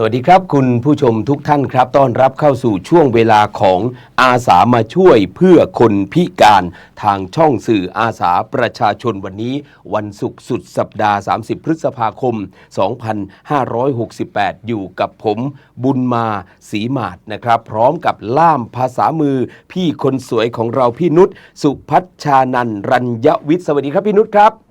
สวัสดีครับ คุณผู้ชมทุกท่านครับ ต้อนรับเข้าสู่ช่วงเวลาของอาสามาช่วยเพื่อคนพิการทางช่องสื่ออาสาประชาชนวันนี้ วันศุกร์สุดสัปดาห์ 30 พฤษภาคม 2568 อยู่กับผมบุญมาศรีมาศนะครับ พร้อมกับล่ามภาษามือ พี่คนสวยของเราพี่นุชสุพัชชานันรัญยวิทย์สวัสดีครับพี่นุชครับ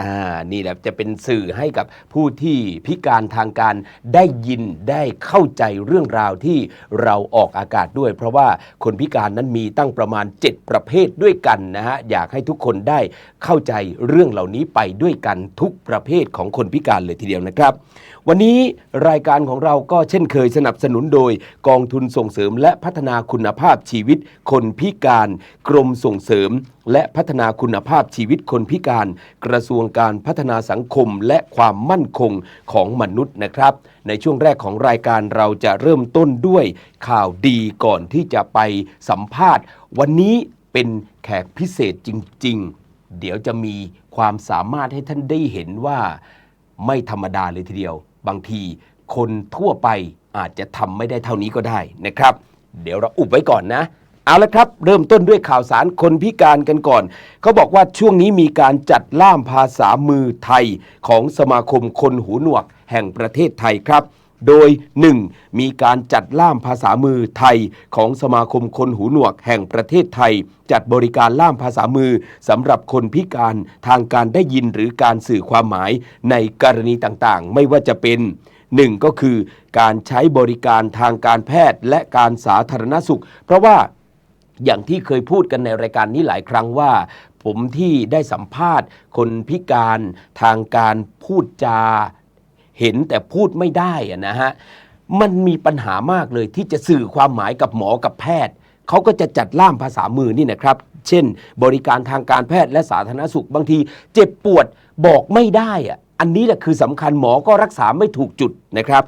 อ่านี่แหละจะเป็นสื่อให้กับผู้ที่พิการทางการได้ยินได้เข้าใจเรื่องราวที่เราออกอากาศด้วย เพราะว่าคนพิการนั้นมีตั้งประมาณ 7 ประเภทด้วยกันนะฮะอยากให้ทุกคนได้เข้าใจเรื่องเหล่านี้ไปด้วยกันทุกประเภทของคนพิการเลยทีเดียวนะครับ วันนี้รายการของเราก็เช่นเคยสนับสนุนโดยกองทุนส่งเสริมและพัฒนาคุณภาพชีวิตคนพิการกรมส่งเสริมและพัฒนาคุณภาพชีวิตคนพิการ กระทรวงการพัฒนาสังคมและความมั่นคงของมนุษย์นะครับ ในช่วงแรกของรายการเราจะเริ่มต้นด้วยข่าวดีก่อนที่จะไปสัมภาษณ์ วันนี้เป็นแขกพิเศษจริง ๆ เดี๋ยวจะมีความสามารถให้ท่านได้เห็นว่าไม่ธรรมดาเลยทีเดียว บางทีคนทั่วไปอาจจะทำไม่ได้เท่านี้ก็ได้นะครับ เดี๋ยวเราอุบไว้ก่อนนะ เอาละครับ เริ่มต้นด้วยข่าวสารคนพิการกันก่อน เขาบอกว่าช่วงนี้มีการจัดล่ามภาษามือไทยของสมาคมคนหูหนวกแห่งประเทศไทยครับ โดย 1. มีการจัดล่ามภาษามือไทยของสมาคมคนหูหนวกแห่งประเทศไทย จัดบริการล่ามภาษามือสำหรับคนพิการทางการได้ยินหรือการสื่อความหมายในกรณีต่างๆ ไม่ว่าจะเป็นหนึ่งก็คือการใช้บริการทางการแพทย์และการสาธารณสุข เพราะว่า อย่างที่เคยพูดกันในรายการนี้หลายครั้งว่า ผมที่ได้สัมภาษณ์ คนพิการทางการพูดจา เห็นแต่พูดไม่ได้นะฮะมันมีปัญหามากเลยที่จะสื่อความหมายกับหมอกับแพทย์เขาก็จะจัดล่ามภาษามือนี่นะครับ เช่น บริการทางการแพทย์และสาธารณสุขบางที เจ็บปวดบอกไม่ได้อะอันนี้แหละคือสำคัญหมอก็รักษาไม่ถูกจุดนะครับ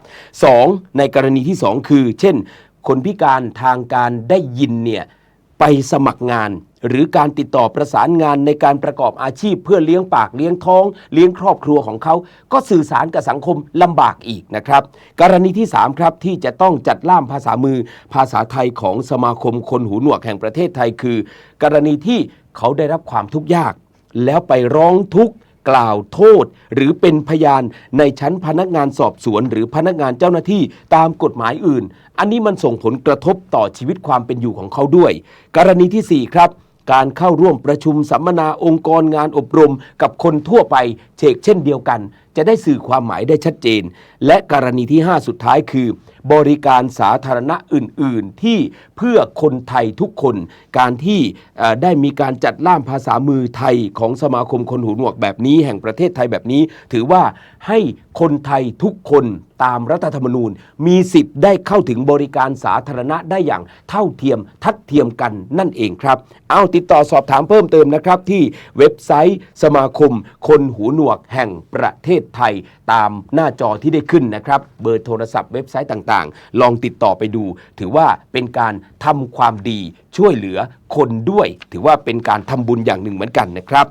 สองในกรณีที่สองคือ เช่น คนพิการทางการได้ยินเนี่ย ไปสมัครงาน หรือการติดต่อประสานงานในการประกอบอาชีพ เพื่อเลี้ยงปากเลี้ยงท้อง เลี้ยงครอบครัวของเขา ก็สื่อสารกับสังคมลำบากอีกนะครับ กรณีที่ 3 ครับ ที่จะต้องจัดล่ามภาษามือ ภาษาไทยของสมาคมคนหูหนวกแห่งประเทศไทยคือ กรณีที่เขาได้รับความทุกข์ยาก แล้วไปร้องทุกข์ กล่าวโทษ หรือเป็นพยานในชั้นพนักงานสอบสวน หรือพนักงานเจ้าหน้าที่ตามกฎหมายอื่น อันนี้มันส่งผลกระทบต่อชีวิตความเป็นอยู่ของเขาด้วย กรณีทีสี่4 ครับการเข้าร่วมประชุมสัมมนาองค์กรงานอบรมกับคนทั่วไปเชกเช่นเดียวกัน จะได้สื่อความหมายได้ชัดเจน และกรณีที่ 5 สุดท้ายคือ บริการสาธารณะอื่น ๆ ที่เพื่อคนไทยทุกคน การที่ได้มีการจัดล่ามภาษามือไทยของสมาคมคนหูหนวกแบบนี้ แห่งประเทศไทยแบบนี้ ถือว่าให้คนไทยทุกคนตามรัฐธรรมนูญ มีสิทธิ์ได้เข้าถึงบริการสาธารณะได้อย่างเท่าเทียมทัดเทียมกันนั่นเองครับ เอาติดต่อสอบถามเพิ่มเติมนะครับ ที่เว็บไซต์สมาคมคนหูหนวกแห่งประเทศไทย ตามหน้าจอที่ได้ขึ้นนะครับ เบอร์โทรศัพท์เว็บไซต์ต่างๆ ลองติดต่อไปดู ถือว่าเป็นการทำความดีช่วยเหลือคนด้วย ถือว่าเป็นการทำบุญอย่างหนึ่งเหมือนกันนะครับ